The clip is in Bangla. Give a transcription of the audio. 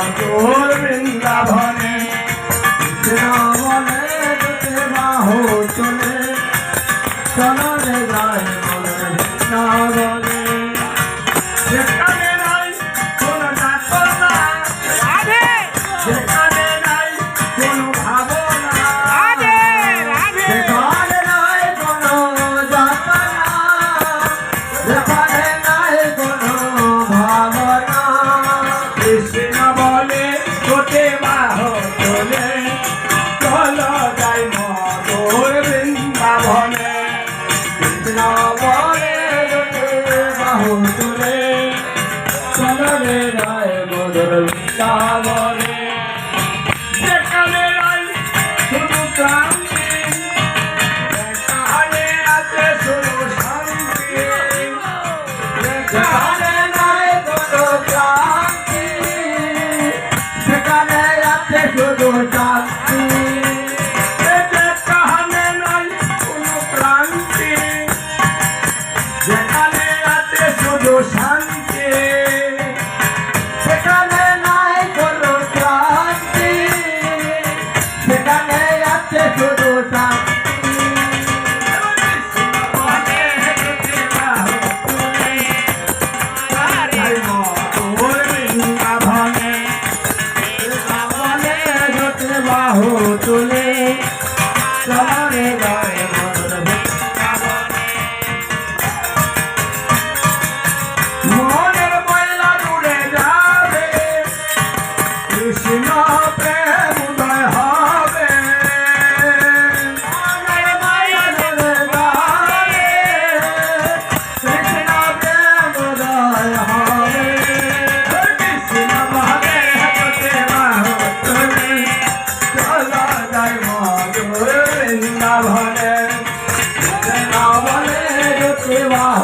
মধুর বৃন্দাবনে বলে চলে। চলে যায় বলে বৃন্দাবনে বাহু তুলে চলরে রায় মধুর কামরে শান্ত સેવા